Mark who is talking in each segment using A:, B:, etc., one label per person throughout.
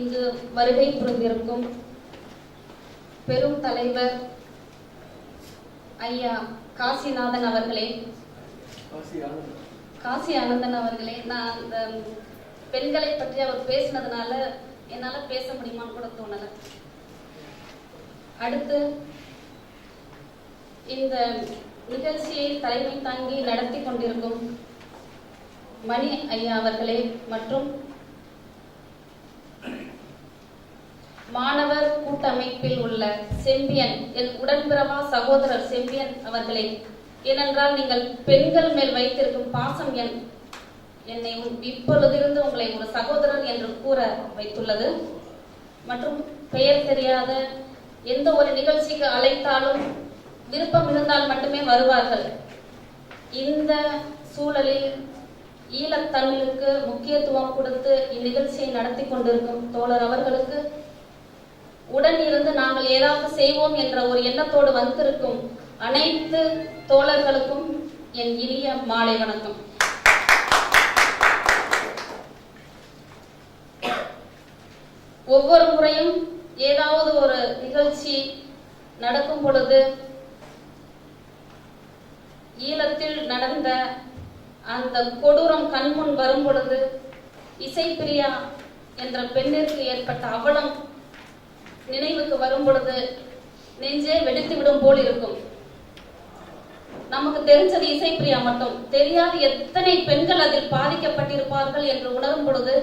A: இங்கு வருகை புரிந்திருக்கும் பெரும் தலைவர் ஐயா காசிநாதன் அவர்களே. காசி ஆனந்தன் அவர்களே நான் அந்த பெண்களை பற்றி அவர் பேசினதுனால என்னால பேச முடியுமான்னு கூட தோணல. அடுத்து இந்த நிகழ்ச்சியை தலைமை தாங்கி நடத்தி கொண்டிருக்கும் மணி ஐயா அவர்களே மற்றும் மாணவர் கூட்டமைப்பில் உள்ள செம்பியன் என் உடன்பிறவா சகோதரர் செம்பியன் அவர்களே ஏனென்றால் நீங்கள் பெண்கள் மேல் வைத்திருக்கும் பாசம் என் என்னை இப்பொழுதிருந்து உங்களை ஒரு சகோதரர் என்று கூற வைத்துள்ளது. மற்றும் பெயர் தெரியாத எந்த ஒரு நிகழ்ச்சிக்கு அழைத்தாலும் விருப்பம் இருந்தால் மட்டுமே வருவார்கள். இந்த சூழலில் ஈழத்தமிழுக்கு முக்கியத்துவம் கொடுத்து இந்நிகழ்ச்சியை நடத்தி கொண்டிருக்கும் தோழர் அவர்களுக்கு உடன் இருந்து நாங்கள் ஏதாவது செய்வோம் என்ற ஒரு எண்ணத்தோடு வந்திருக்கும் அனைத்து தோழர்களுக்கும் என் இனிய மாலை வணக்கம். ஒவ்வொரு முறையும் ஏதாவது ஒரு நிகழ்ச்சி நடக்கும் பொழுது ஈழத்தில் நடந்த அந்த கொடூரம் கண்முன் வரும் பொழுது இசைப்பிரியா என்ற பெண்ணிற்கு ஏற்பட்ட அவலம் நினைவுக்கு வரும் பொழுது நெஞ்சே வெடித்து விடும் போல் இருக்கும். நமக்கு தெரிஞ்சது இசைப்பிரியா மட்டும். தெரியாத எத்தனை பெண்கள் அதில் பாதிக்கப்பட்டிருப்பார்கள் என்று உணரும் பொழுது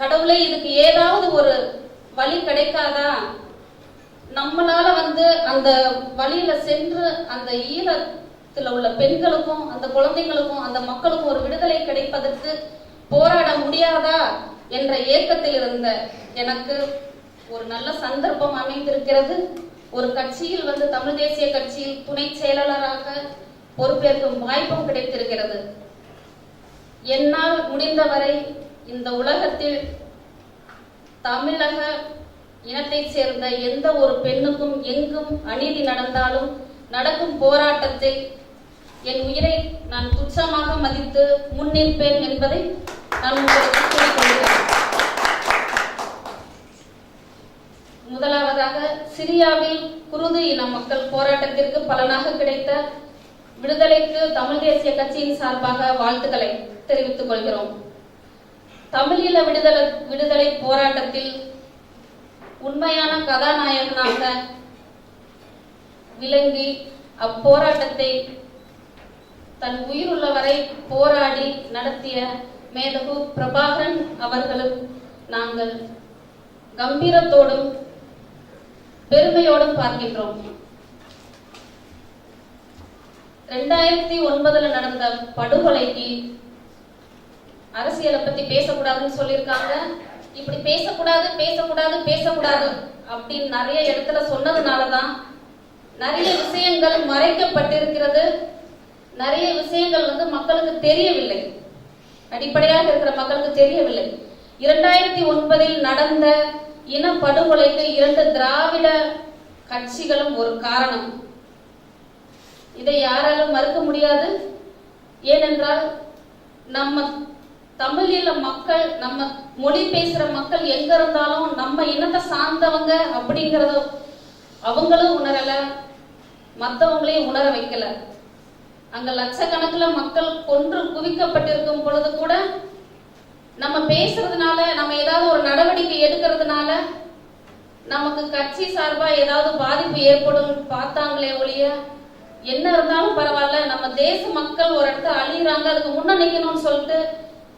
A: கடவுளே இதுக்கு ஏதாவது ஒரு வழி கிடைக்காதா? நம்மளால வந்து அந்த வழியில சென்று அந்த ஈரத்தில் உள்ள பெண்களுக்கும் அந்த குழந்தைகளுக்கும் அந்த மக்களுக்கும் ஒரு விடுதலை கிடைப்பதற்கு போராட முடியாதா? என்ற ஏக்கத்தில் இருந்த எனக்கு ஒரு நல்ல சந்தர்ப்பம் அமைந்திருக்கிறது. ஒரு கட்சியில் வந்து தமிழ் தேசிய கட்சியில் துணை செயலாளராக பொறுப்பேற்கும் வாய்ப்பும் கிடைத்திருக்கிறது. என்னால் முடிந்தவரை இந்த உலகத்தில் தமிழக இனத்தைச் சேர்ந்த எந்த ஒரு பெண்ணுக்கும் எங்கும் அநீதி நடந்தாலும் நடக்கும் போராட்டத்தை என் உயிரை நான் துச்சமாக மதித்து முன்னிற்பேன் என்பதை நான் உங்களுக்கு கூறிக்கொள்கிறேன் முதலாவதாக சிரியாவில் குருது இன மக்கள் போராட்டத்திற்கு பலனாக கிடைத்த விடுதலைக்கு தமிழ் தேசிய கட்சியின் சார்பாக வாழ்த்துக்களை தெரிவித்துக் கொள்கிறோம். தமிழீழ விடுதலை விடுதலை போராட்டத்தில் உண்மையான கதாநாயகனாக விளங்கி அப்போராட்டத்தை தன் உயிருள்ள வரை போராடி நடத்திய மேதகு பிரபாகரன் அவர்களும் நாங்கள் கம்பீரத்தோடும் பெருமையோடும் பார்க்கின்றோம். ரெண்டாயிரத்தி ஒன்பதுல நடந்த படுகொலைக்கு அரசியலை பத்தி பேசக்கூடாதுன்னு சொல்லியிருக்காங்க. இப்படி பேசக்கூடாது பேசக்கூடாது பேசக்கூடாது அப்படின்னு நிறைய இடத்துல சொன்னதுனாலதான் நிறைய விஷயங்கள் மறைக்கப்பட்டிருக்கிறது. நிறைய விஷயங்கள் வந்து மக்களுக்கு தெரியவில்லை. அடிப்படையாக இருக்கிற மக்களுக்கு தெரியவில்லை. இரண்டாயிரத்தி ஒன்பதில் நடந்த இனப்படுகொலைக்கு இரண்டு திராவிட கட்சிகளும் ஒரு காரணம். இதை யாராலும் மறுக்க முடியாது. ஏனென்றால் நம்ம தமிழில மக்கள் நம்ம மொழி பேசுற மக்கள் எங்க இருந்தாலும் நம்ம இனத்தை சார்ந்தவங்க அப்படிங்கறத அவங்களும் உணரல மத்தவங்களையும் உணர வைக்கல. அங்க லட்சக்கணக்கில் மக்கள் கொன்று குவிக்கப்பட்டிருக்கும் பொழுது கூட நம்ம பேசுறதுனால நம்ம ஏதாவது ஒரு நடவடிக்கை எடுக்கிறதுனால நமக்கு கட்சி சார்பா ஏதாவது பாதிப்பு ஏற்படும் பார்த்தாங்களே ஒழிய என்ன இருந்தாலும் பரவாயில்ல நம்ம தேச மக்கள் ஒரு இடத்த அழியிறாங்க அதுக்கு முன்ன நிக்கணும்னு சொல்லிட்டு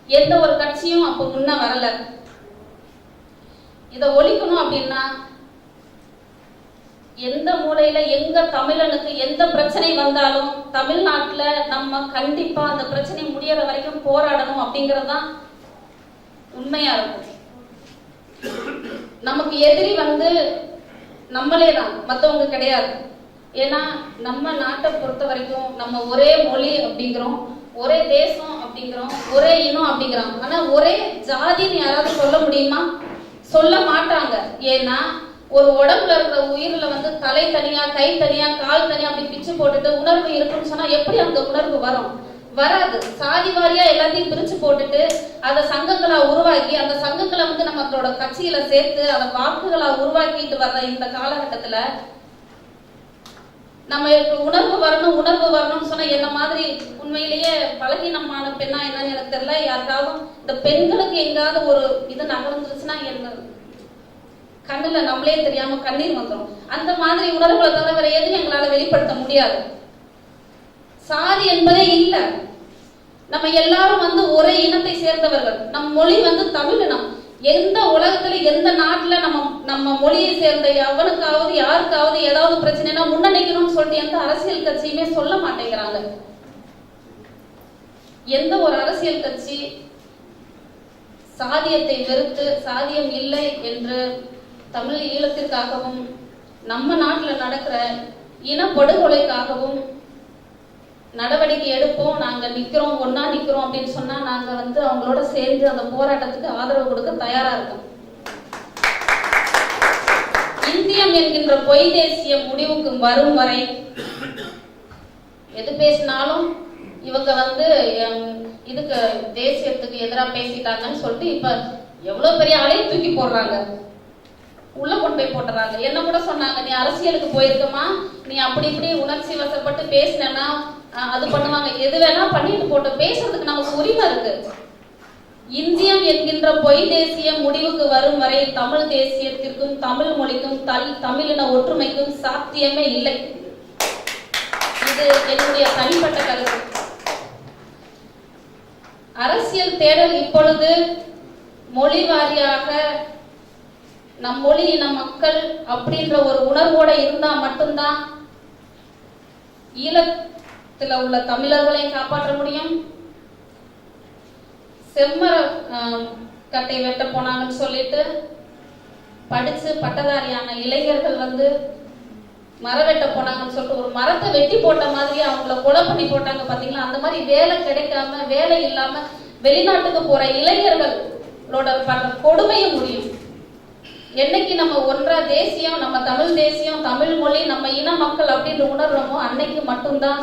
A: எந்த ஒரு கட்சியும் அப்ப முன்ன வரல. இத ஒழிக்கணும் அப்படின்னா எந்த மூலையில எங்க தமிழனுக்கு எந்த பிரச்சனை வந்தாலும் தமிழ்நாட்டுல நம்ம கண்டிப்பா அந்த பிரச்சனை முடியற வரைக்கும் போராடணும் அப்படிங்கறதுதான் உண்மையா இருக்கும். நமக்கு எதிரி வந்து நம்மளே தான் மத்தவங்க கிடையாது. ஏன்னா நம்ம நாட்டை பொறுத்த வரைக்கும் நம்ம ஒரே மொழி அப்படிங்கிறோம் ஒரே தேசம் அப்படிங்கிறோம் ஒரே இனம் அப்படிங்கிறாங்க. ஆனா ஒரே ஜாதின்னு யாராவது சொல்ல முடியுமா? சொல்ல மாட்டாங்க. ஏன்னா ஒரு உடம்புல இருக்கிற உயிர்ல வந்து தலை தனியா கை தனியா கால் தனியா அப்படி பிச்சு போட்டுட்டு உணர்வு இருக்குன்னு சொன்னா எப்படி அந்த உணர்வு வரும்? வராது. சாதி வாரியா எல்லாத்தையும் பிரிச்சு போட்டுட்டு அதை சங்கங்களா உருவாக்கி அந்த சங்கங்களை வந்து நம்மளோட கட்சியில சேர்த்து அதை வாக்குகளா உருவாக்கிட்டு வர்ற இந்த காலகட்டத்துல நம்ம உணர்வு வரணும் உணர்வு வரணும்னு சொன்னா என்ன மாதிரி உண்மையிலேயே பலகீனமான பெண்ணா என்னன்னு எனக்கு தெரியல. யாருக்காவது இந்த பெண்களுக்கு எங்காவது ஒரு இது நகர்ந்துருச்சுன்னா என்ன? கண்ணுல நம்மளே தெரியாம கண்ணீர் வந்துடும் அந்த மாதிரி உணர்வுகளை தவிர வேற எதுவும் எங்களால வெளிப்படுத்த முடியாது. சாதி என்பதே இல்ல. நம்ம எல்லாரும் வந்து ஒரே இனத்தை சேர்ந்தவர்கள். நம் மொழி வந்து தமிழினம் எந்த உலகத்துல எந்த நாட்டுல நம்ம நம்ம மொழியை சேர்ந்த எவனுக்காவது யாருக்காவது ஏதாவது பிரச்சனைனா முன்னணிக்கணும்னு சொல்லிட்டு எந்த அரசியல் கட்சியுமே சொல்ல மாட்டேங்கிறாங்க. எந்த ஒரு அரசியல் கட்சி சாதியத்தை வெறுத்து சாதியம் இல்லை என்று தமிழ் ஈழத்திற்காகவும் நம்ம நாட்டுல நடக்கிற இனப்படுகொலைக்காகவும் நடவடிக்கை எடுப்போம் நாங்க நிக்கிறோம் ஒன்னா நிக்கிறோம் அப்படின்னு சொன்னா நாங்க வந்து அவங்களோட சேர்ந்து அந்த போராட்டத்துக்கு ஆதரவு கொடுக்க தயாரா இருக்கோம். இந்தியம் என்கின்ற பொய் தேசிய முடிவுக்கு வரும் வரை எது பேசினாலும் இவங்க வந்து இதுக்கு தேசியத்துக்கு எதிராக பேசிட்டாங்கன்னு சொல்லிட்டு இப்ப எவ்வளவு பெரிய ஆளையும் தூக்கி போடுறாங்க. உள்ள கொண்டு போய் போட்டுறாங்க. என்ன கூட சொன்னாங்க நீ அரசியலுக்கு போயிருக்கமா? நீ அப்படி இப்படி உணர்ச்சி வசப்பட்டு பேசினேன்னா அது பண்ணுவாங்க. எது வேணா பண்ணிட்டு போட்டு பேசுறதுக்கு நமக்கு உரிமை இருக்கு. இந்தியம் என்கின்ற பொய் தேசிய முடிவுக்கு வரும் வரை தமிழ் தேசியத்திற்கும் தமிழ் மொழிக்கும் தல் தமிழின ஒற்றுமைக்கும் சாத்தியமே இல்லை. இது என்னுடைய தனிப்பட்ட கருத்து. அரசியல் தேடல் இப்பொழுது மொழி வாரியாக நம் மொழி நம் மக்கள் அப்படின்ற ஒரு உணர்வோட இருந்தா மட்டும்தான் ஈழ ஈழத்துல உள்ள தமிழர்களையும் காப்பாற்ற முடியும்? செம்மர கட்டை வெட்ட போனாங்கன்னு சொல்லிட்டு படிச்சு பட்டதாரியான இளைஞர்கள் வந்து மரம் வெட்ட போனாங்கன்னு சொல்லிட்டு ஒரு மரத்தை வெட்டி போட்ட மாதிரி அவங்கள கொலை பண்ணி போட்டாங்க பாத்தீங்களா? அந்த மாதிரி வேலை கிடைக்காம வேலை இல்லாம வெளிநாட்டுக்கு போற இளைஞர்களோட படுற கொடுமையும் முடியும். என்னைக்கு நம்ம ஒன்றா தேசியம் நம்ம தமிழ் தேசியம் தமிழ் மொழி நம்ம இன மக்கள் அப்படின்னு உணர்றோமோ அன்னைக்கு மட்டும்தான்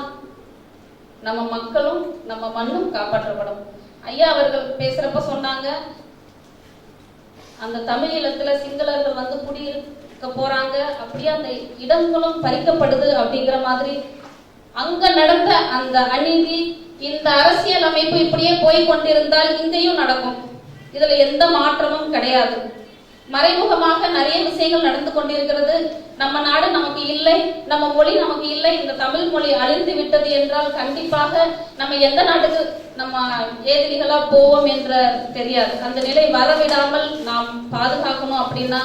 A: நம்ம மக்களும் நம்ம மண்ணும் காப்பாற்றப்படும். ஐயா அவர்கள் பேசுறப்ப சொன்னாங்க அந்த தமிழ் இல்லத்துல சிங்களர்கள் வந்து குடியிருக்க போறாங்க அப்படியே அந்த இடங்களும் பறிக்கப்படுது அப்படிங்கிற மாதிரி அங்க நடந்த அந்த அநீதி இந்த அரசியல் அமைப்பு இப்படியே போய் கொண்டிருந்தால் இங்கேயும் நடக்கும். இதுல எந்த மாற்றமும் கிடையாது. மறைமுகமாக நிறைய விஷயங்கள் நடந்து கொண்டிருக்கிறது. நம்ம நாடு நமக்கு இல்லை நம்ம மொழி நமக்கு இல்லை இந்த தமிழ் மொழி அழிந்து விட்டது என்றால் கண்டிப்பாக நம்ம எந்த நாட்டுக்கு நம்ம ஏதிரிகளா போவோம் என்ற தெரியாது. அந்த நிலை வரவிடாமல் நாம் பாதுகாக்கணும் அப்படின்னா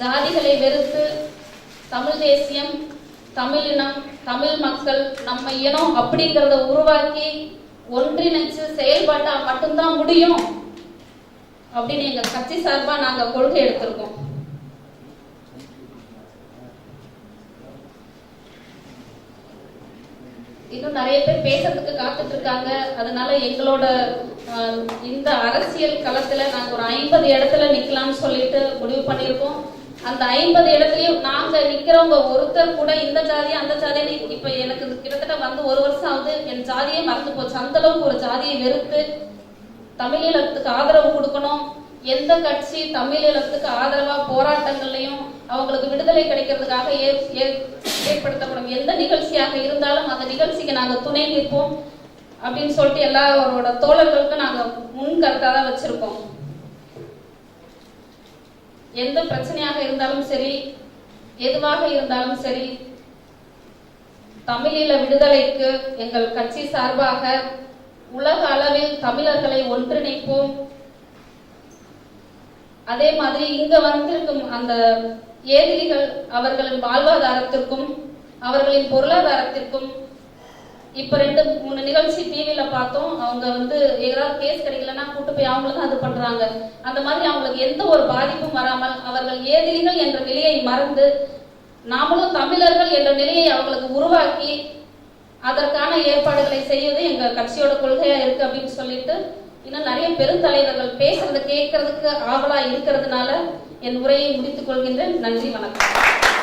A: ஜாதிகளை வெறுத்து தமிழ் தேசியம் தமிழினம் தமிழ் மக்கள் நம்ம இனம் அப்படிங்கிறத உருவாக்கி ஒன்றிணைச்சு செயல்பட்டா மட்டும்தான் முடியும். அப்படின்னு எங்க கட்சி சார்பா நாங்க கொள்கை எடுத்திருக்கோம். இன்னும் நிறைய பேர் பேசுறதுக்கு காத்துட்டு இருக்காங்க. அதனால எங்களோட இந்த அரசியல் களத்துல நாங்க ஒரு ஐம்பது இடத்துல நிக்கலாம்னு சொல்லிட்டு முடிவு பண்ணியிருக்கோம். அந்த ஐம்பது இடத்துலயும் நாங்க நிக்கிறவங்க ஒருத்தர் கூட இந்த ஜாதி அந்த ஜாதின்னு இப்ப எனக்கு கிட்டத்தட்ட வந்து ஒரு வருஷம் ஆகுது. என் ஜாதியே மறந்து போச்சு. அந்த அளவுக்கு ஒரு ஜாதியை வெறுத்து தமிழீழத்துக்கு ஆதரவு கொடுக்கணும். எந்த கட்சி தமிழீழத்துக்கு ஆதரவா போராட்டங்கள்லையும் அவங்களுக்கு விடுதலை கிடைக்கிறதுக்காக ஏற்- ஏற்- ஏற்படுத்தப்படும். எந்த நிகழ்ச்சியாக இருந்தாலும் அந்த நிகழ்ச்சிக்கு நாங்க துணை நிற்போம் அப்படின்னு சொல்லிட்டு எல்லாரோட தோழர்களுக்கும் நாங்க முன் கருத்தா தான் வச்சிருக்கோம். எந்த பிரச்சனையாக இருந்தாலும் சரி எதுவாக இருந்தாலும் சரி தமிழீழ விடுதலைக்கு எங்கள் கட்சி சார்பாக உலக அளவில் தமிழர்களை ஒன்றிணைப்போம். அதே மாதிரி இங்க வந்திருக்கும் அந்த ஏதிரிகள் அவர்களின் வாழ்வாதாரத்திற்கும் அவர்களின் பொருளாதாரத்திற்கும் இப்ப ரெண்டு மூணு நிகழ்ச்சி டிவியில பார்த்தோம். அவங்க வந்து ஏதாவது கேஸ் கிடைக்கலன்னா கூட்டு போய் அவங்களும் அது பண்றாங்க. அந்த மாதிரி அவங்களுக்கு எந்த ஒரு பாதிப்பும் வராமல் அவர்கள் ஏதிரிகள் என்ற நிலையை மறந்து நாமளும் தமிழர்கள் என்ற நிலையை அவங்களுக்கு உருவாக்கி அதற்கான ஏற்பாடுகளை செய்வது எங்க கட்சியோட கொள்கையா இருக்கு அப்படின்னு சொல்லிட்டு இன்னும் நிறைய பெருந்தலைவர்கள் பேசுறத கேட்கறதுக்கு ஆவலா இருக்கிறதுனால என் உரையை முடித்துக் கொள்கின்றேன். நன்றி வணக்கம்.